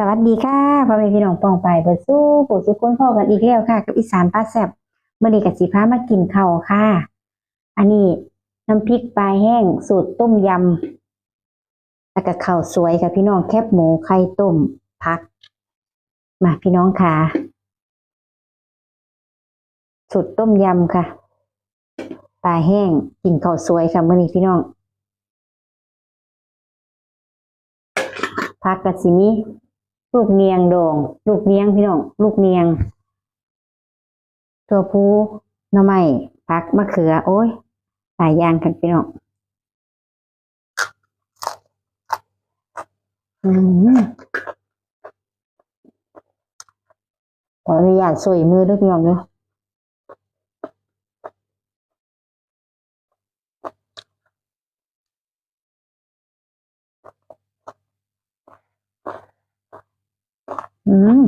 สวัสดีค่ะพ่อแม่พี่น้องปองไปเปิดสู้ปู่สุคนพ่อกันอีกแล้วค่ะ กับอีสานป้าแซบเมื่อนี้กับสีพามากินข้าวค่ะ อันนี้น้ำพริกปลาแห้งสูตรต้มยำแล้วก็ข้าวสวยค่ะพี่น้องแคบหมูไข่ต้มพัก มาพี่น้องค่ะ สูตรต้มยำค่ะปลาแห้งกินข้าวสวยค่ะเมื่อนี้พี่น้องพักกะสิมี ลูกเนียงโดงลูกเนียงพี่น้องลูกเนียง ตัวผู้หน่อไม้พักมะเขือ โอ้ยหลายอย่างกันพี่น้องอืมขออนุญาตสวยมือด้วยพี่น้องเนาะ อืม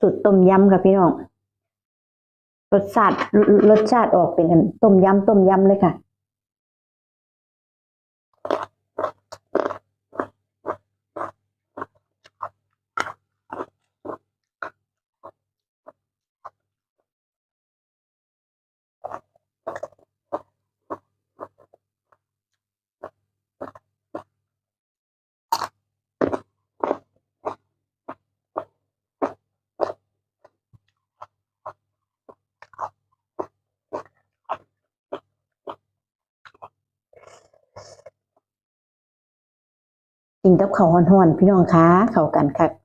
สูตรต้มยำค่ะพี่น้อง รสชาติรรสชาติออกเป็นต้มยำต้มยำเลยค่ะ กินกับข้าวห่อนๆพี่น้องคะเข้ากันค่ะ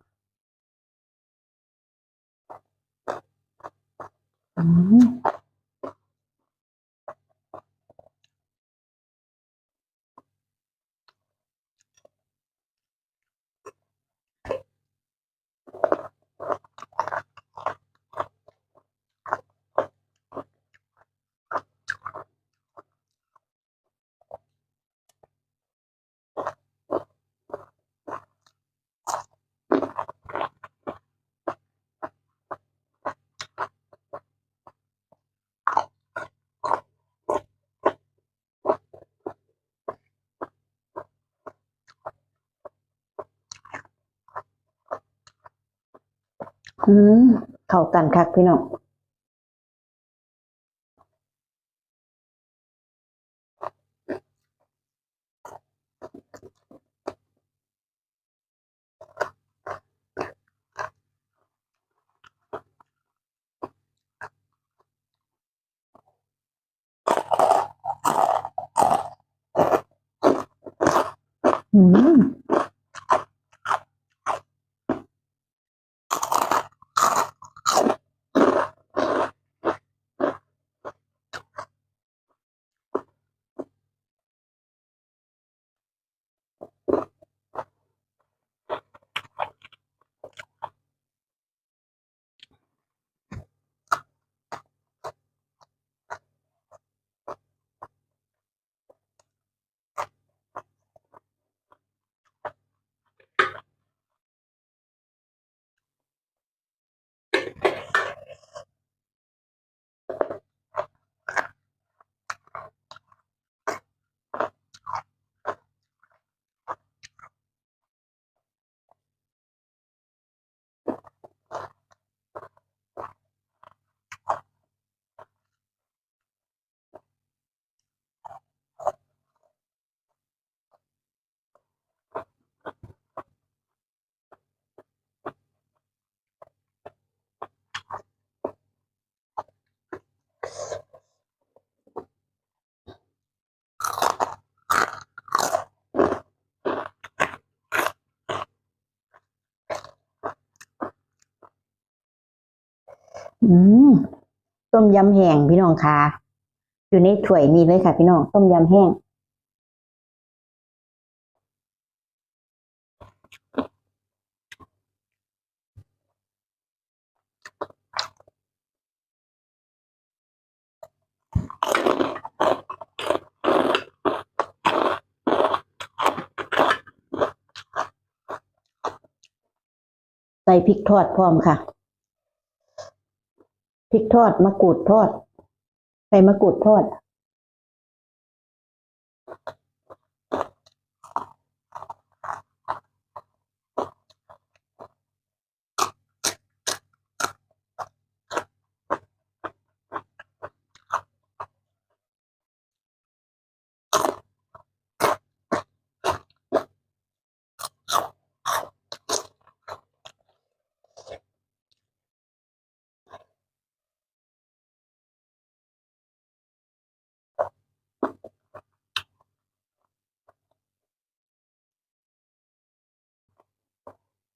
อืมเข้ากันคักพี่น้อง ต้มยำแห้งพี่น้องคะอยู่ในถ้วยนี้เลยค่ะ พี่น้องต้มยำแห้งใส่พริกทอดพร้อมค่ะ กทอดมะกรูดทอด ใส่มะกรูดทอด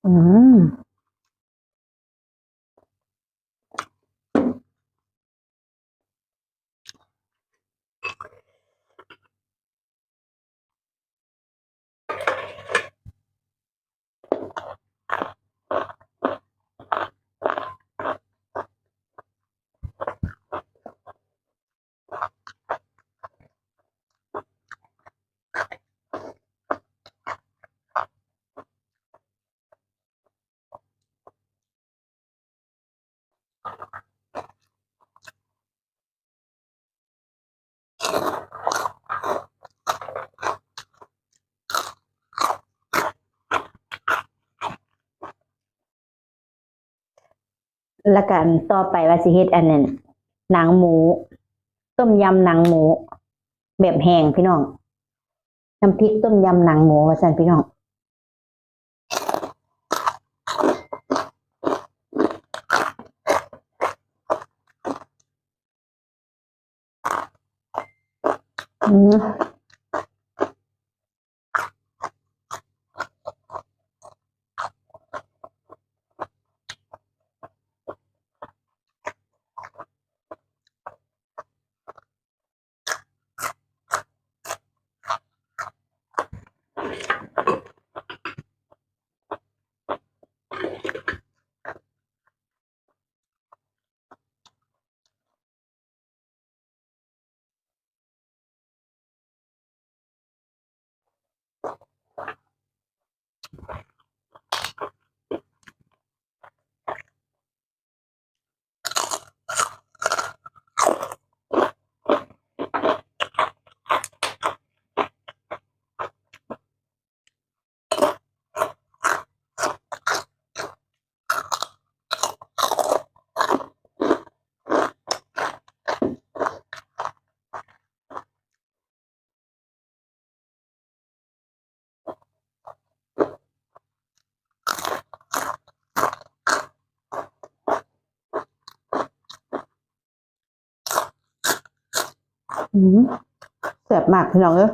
อื ล้วกันต่อไปว่าสิเฮ็ดอันนั้นหนังหมู ต้มยำหนังหมู แบบแห้งพี่น้องน้ำพริกต้มยำหนังหมูว่าซั่นพี่น้องอืม แสบมากพี่น้องเอ้ย